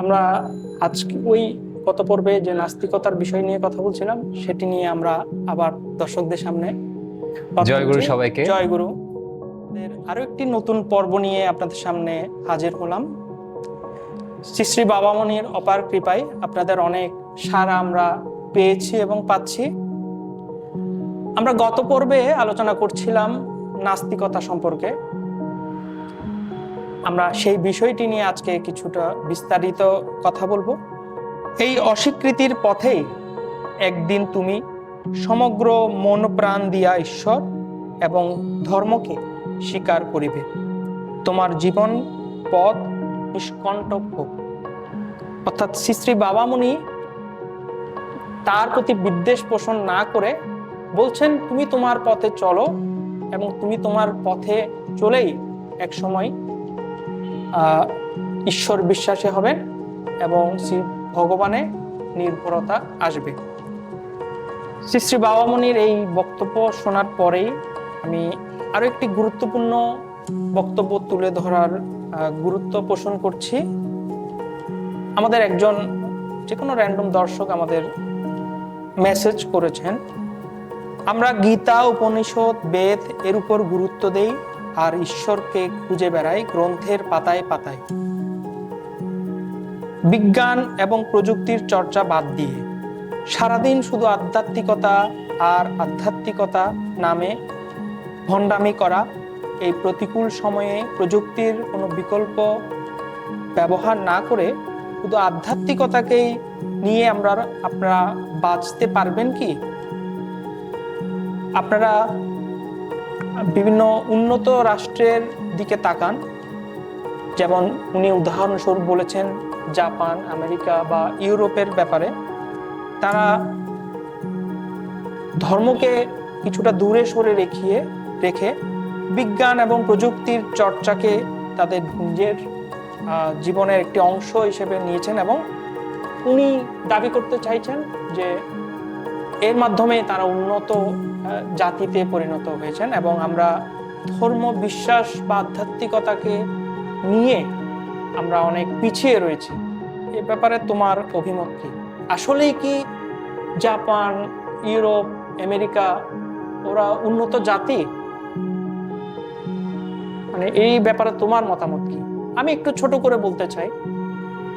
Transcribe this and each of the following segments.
আমরা আজকে ওই গত পর্বে যে নাস্তিকতার বিষয় নিয়ে কথা বলছিলাম সেটি নিয়ে আমরা আবার দর্শকদের সামনে জয়গুরু। সবাইকে। জয়গুরু আরও একটি নতুন পর্ব নিয়ে আপনাদের সামনে হাজির হলাম। শ্রী শ্রী বাবামণির অপার কৃপায় আপনাদের অনেক সারা আমরা পেয়েছি এবং পাচ্ছি। আমরা গত পর্বে আলোচনা করছিলাম নাস্তিকতা সম্পর্কে। আমরা সেই বিষয়টি নিয়ে আজকে কিছুটা বিস্তারিত কথা বলব। এই অস্বীকৃতির পথেই একদিন তুমি সমগ্র মন প্রাণ দিয়া ঈশ্বর এবং ধর্মকে স্বীকার করিবে। তোমার জীবন পথ নিষ্কণ্টক হোক। অর্থাৎ শ্রী শ্রী বাবামুনি তার প্রতি বিদ্বেষ পোষণ না করে বলছেন, তুমি তোমার পথে চলো এবং তুমি তোমার পথে চলেই এক সময় ঈশ্বর বিশ্বাসী হবেন এবং শ্রী ভগবানে নির্ভরতা আসবে। শ্রী শ্রী বাবামণির এই বক্তব্য শোনার পরেই আমি আরও একটি গুরুত্বপূর্ণ বক্তব্য তুলে ধরার গুরুত্ব পোষণ করছি। আমাদের একজন যে কোনো র্যান্ডম দর্শক আমাদের মেসেজ করেছেন, আমরা গীতা, উপনিষদ, বেদ এর উপর গুরুত্ব দেই। আর ঈশ্বরকে খুঁজে বেড়াই গ্রন্থের পাতায় পাতায়। বিজ্ঞান এবং প্রযুক্তির চর্চা বাদ দিয়ে সারাদিন শুধু আধ্যাত্মিকতা আর আধ্যাত্মিকতা নামে ভণ্ডামি করা এই প্রতিকূল সময়ে প্রযুক্তির কোনো বিকল্প ব্যবহার না করে শুধু আধ্যাত্মিকতাকেই নিয়ে আমরা, আপনারা বাঁচতে পারবেন কি? আপনারা বিভিন্ন উন্নত রাষ্ট্রের দিকে তাকান। যেমন উনি উদাহরণস্বরূপ বলেছেন জাপান, আমেরিকা বা ইউরোপের ব্যাপারে। তারা ধর্মকে কিছুটা দূরে সরে রেখিয়ে, রেখে বিজ্ঞান এবং প্রযুক্তির চর্চাকে তাদের নিজের জীবনের একটি অংশ হিসেবে নিয়েছেন এবং উনি দাবি করতে চাইছেন যে এর মাধ্যমে তারা উন্নত জাতিতে পরিণত হয়েছেন এবং আমরা ধর্ম, বিশ্বাস বা আধ্যাত্মিকতাকে নিয়ে আমরা অনেক পিছিয়ে রয়েছি। এ ব্যাপারে তোমার অভিমত কি? আসলেই কি জাপান, ইউরোপ, আমেরিকা ওরা উন্নত জাতি? মানে এই ব্যাপারে তোমার মতামত কি? আমি একটু ছোট করে বলতে চাই।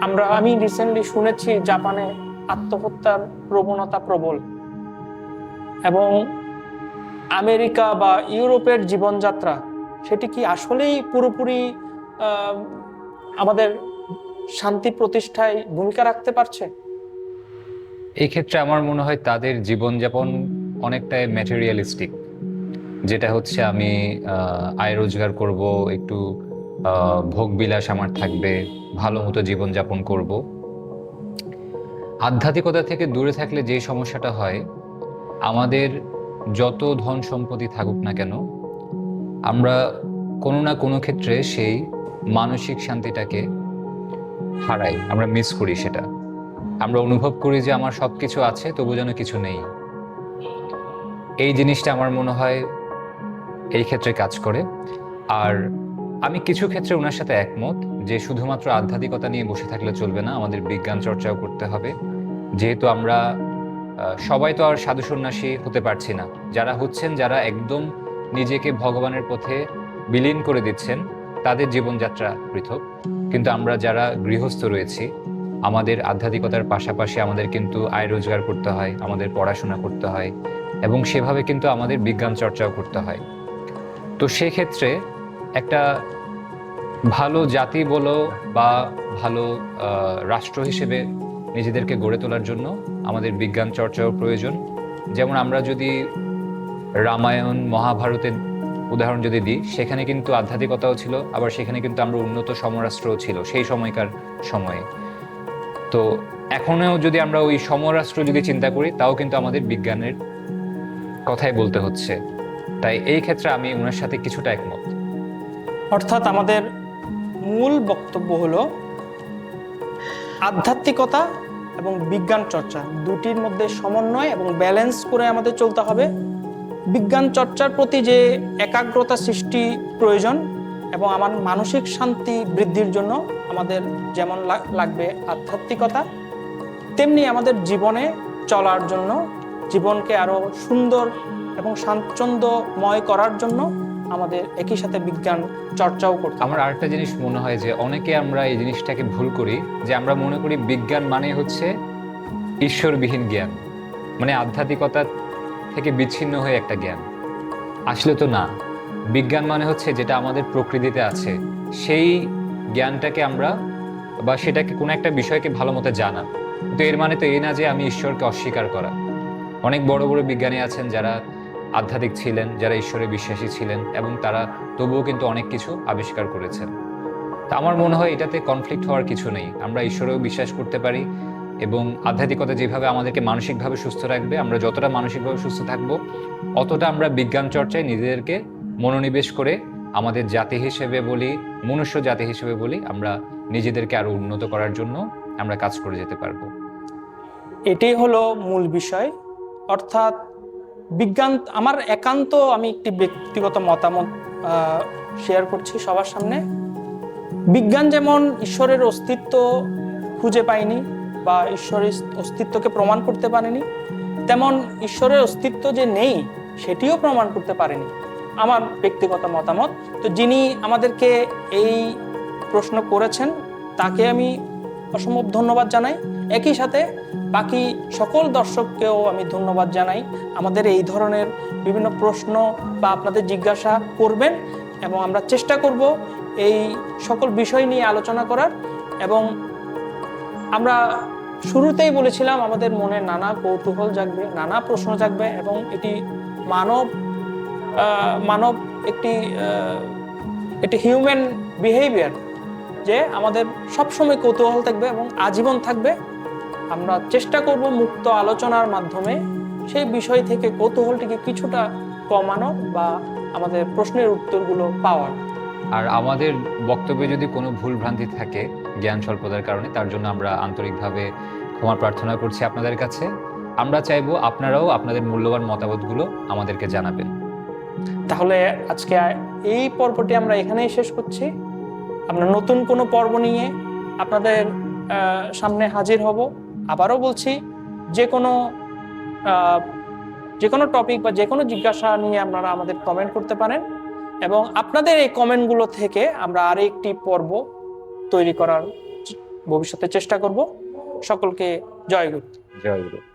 আমরা, আমি রিসেন্টলি শুনেছি জাপানে আত্মহত্যার প্রবণতা প্রবল এবং আমেরিকা বা ইউরোপের জীবনযাত্রা, সেটি কি আসলেই পুরোপুরি আমাদের শান্তি প্রতিষ্ঠায় ভূমিকা রাখতে পারছে? এই ক্ষেত্রে আমার মনে হয় তাদের জীবনযাপন অনেকটাই ম্যাটেরিয়ালিস্টিক যেটা হচ্ছে আমি আয় রোজগার করব, একটু ভোগবিলাস আমার থাকবে, ভালো মতো জীবনযাপন করব। আধ্যাত্মিকতা থেকে দূরে থাকলে যে সমস্যাটা হয়, আমাদের যত ধন সম্পত্তি থাকুক না কেন, আমরা কোনো না কোনো ক্ষেত্রে সেই মানসিক শান্তিটাকে হারাই, আমরা মিস করি সেটা। আমরা অনুভব করি যে আমার সব কিছু আছে তবু যেন কিছু নেই। এই জিনিসটা আমার মনে হয় এই ক্ষেত্রে কাজ করে। আর আমি কিছু ক্ষেত্রে ওনার সাথে একমত যে শুধুমাত্র আধ্যাত্মিকতা নিয়ে বসে থাকলে চলবে না, আমাদের বিজ্ঞান চর্চাও করতে হবে। যেহেতু আমরা সবাই তো আর সাধু সন্ন্যাসী হতে পারছি না। যারা হচ্ছেন, যারা একদম নিজেকে ভগবানের পথে বিলীন করে দিচ্ছেন, তাদের জীবনযাত্রা পৃথক। কিন্তু আমরা যারা গৃহস্থ রয়েছি, আমাদের আধ্যাত্মিকতার পাশাপাশি আমাদের কিন্তু আয় রোজগার করতে হয়, আমাদের পড়াশোনা করতে হয় এবং সেভাবে কিন্তু আমাদের বিজ্ঞান চর্চাও করতে হয়। তো সেক্ষেত্রে একটা ভালো জাতি বলো বা ভালো রাষ্ট্র হিসেবে নিজেদেরকে গড়ে তোলার জন্য আমাদের বিজ্ঞান চর্চাও প্রয়োজন। যেমন আমরা যদি রামায়ণ, মহাভারতের উদাহরণ যদি দিই, সেখানে কিন্তু আধ্যাত্মিকতাও ছিল, আবার সেখানে কিন্তু আমরা উন্নত সমরাষ্ট্রও ছিল সেই সময়কার সময়ে। তো এখনও যদি আমরা ওই সমরাষ্ট্র যদি চিন্তা করি, তাও কিন্তু আমাদের বিজ্ঞানের কথাই বলতে হচ্ছে। তাই এই ক্ষেত্রে আমি ওনার সাথে কিছুটা একমত। অর্থাৎ আমাদের মূল বক্তব্য হলো আধ্যাত্মিকতা এবং বিজ্ঞান চর্চা, দুটির মধ্যে সমন্বয় এবং ব্যালেন্স করে আমাদের চলতে হবে। বিজ্ঞান চর্চার প্রতি যে একাগ্রতা সৃষ্টি প্রয়োজন এবং আমার মানসিক শান্তি বৃদ্ধির জন্য আমাদের যেমন লাগবে আধ্যাত্মিকতা, তেমনি আমাদের জীবনে চলার জন্য, জীবনকে আরও সুন্দর এবং স্বাচ্ছন্দ্যময় করার জন্য আমাদের একই সাথে বিজ্ঞান চর্চাও করতে। আমার আরেকটা জিনিস মনে হয় যে অনেকে আমরা এই জিনিসটাকে ভুল করি, যে আমরা মনে করি বিজ্ঞান মানে হচ্ছে ঈশ্বরবিহীন জ্ঞান। মানে আধ্যাত্মিকতা থেকে বিচ্ছিন্ন হয়ে একটা জ্ঞান। আসলে তো না। বিজ্ঞান মানে হচ্ছে যেটা আমাদের প্রকৃতিতে আছে, সেই জ্ঞানটাকে আমরা বা সেটাকে কোনো একটা বিষয়কে ভালো মতো জানা। তো এর মানে তো এই না যে আমি ঈশ্বরকে অস্বীকার করা। অনেক বড় বড় বিজ্ঞানী আছেন যারা আধ্যাত্মিক ছিলেন, যারা ঈশ্বরে বিশ্বাসী ছিলেন এবং তারা তবুও কিন্তু অনেক কিছু আবিষ্কার করেছেন। তা আমার মনে হয় এটাতে কনফ্লিক্ট হওয়ার কিছু নেই। আমরা ঈশ্বরেও বিশ্বাস করতে পারি এবং আধ্যাত্মিকতা যেভাবে আমাদেরকে মানসিকভাবে সুস্থ রাখবে, আমরা যতটা মানসিকভাবে সুস্থ থাকব, অতটা আমরা বিজ্ঞান চর্চায় নিজেদেরকে মনোনিবেশ করে আমাদের জাতি হিসেবে বলি, মনুষ্য জাতি হিসেবে বলি, আমরা নিজেদেরকে আরও উন্নত করার জন্য আমরা কাজ করে যেতে পারব। এটাই হলো মূল বিষয়। অর্থাৎ বিজ্ঞান, আমার একান্ত আমি একটি ব্যক্তিগত মতামত শেয়ার করছি সবার সামনে। বিজ্ঞান যেমন ঈশ্বরের অস্তিত্ব খুঁজে পায়নি বা ঈশ্বরের অস্তিত্বকে প্রমাণ করতে পারেনি, তেমন ঈশ্বরের অস্তিত্ব যে নেই, সেটিও প্রমাণ করতে পারেনি। আমার ব্যক্তিগত মতামত, তো যিনি আমাদেরকে এই প্রশ্ন করেছেন, তাকে আমি অসম্ভব ধন্যবাদ জানাই। একই সাথে বাকি সকল দর্শককেও আমি ধন্যবাদ জানাই। আমাদের এই ধরনের বিভিন্ন প্রশ্ন বা আপনাদের জিজ্ঞাসা করবেন এবং আমরা চেষ্টা করব এই সকল বিষয় নিয়ে আলোচনা করার এবং আমরা শুরুতেই বলেছিলাম, আমাদের মনে নানা কৌতূহল জাগবে, নানা প্রশ্ন জাগবে এবং এটি মানব মানব একটি একটি হিউম্যান বিহেভিয়ার যে আমাদের সবসময় কৌতূহল থাকবে এবং আজীবন থাকবে। আমরা চেষ্টা করব মুক্ত আলোচনার মাধ্যমে সেই বিষয় থেকে কৌতূহলটিকে কিছুটা কমানো বা আমাদের প্রশ্নের উত্তরগুলো পাওয়ার। আর আমাদের বক্তব্যে যদি কোনো ভুল ভ্রান্তি থাকে জ্ঞান স্বল্পতার কারণে তার জন্য আমরা আন্তরিকভাবে ক্ষমা প্রার্থনা করছি আপনাদের কাছে। আমরা চাইব আপনারাও আপনাদের মূল্যবান মতামতগুলো আমাদেরকে জানাবেন। তাহলে আজকে এই পর্বটি আমরা এখানেই শেষ করছি। আমরা নতুন কোনো পর্ব নিয়ে আপনাদের সামনে হাজির হব। আবারও বলছি, যে কোনো যে কোনো টপিক বা যে কোনো জিজ্ঞাসা নিয়ে আপনারা আমাদের কমেন্ট করতে পারেন এবং আপনাদের এই কমেন্টগুলো থেকে আমরা আরেকটি একটি পর্ব তৈরি করার ভবিষ্যতে চেষ্টা করব। সকলকে জয় গুরু। জয় গুরু।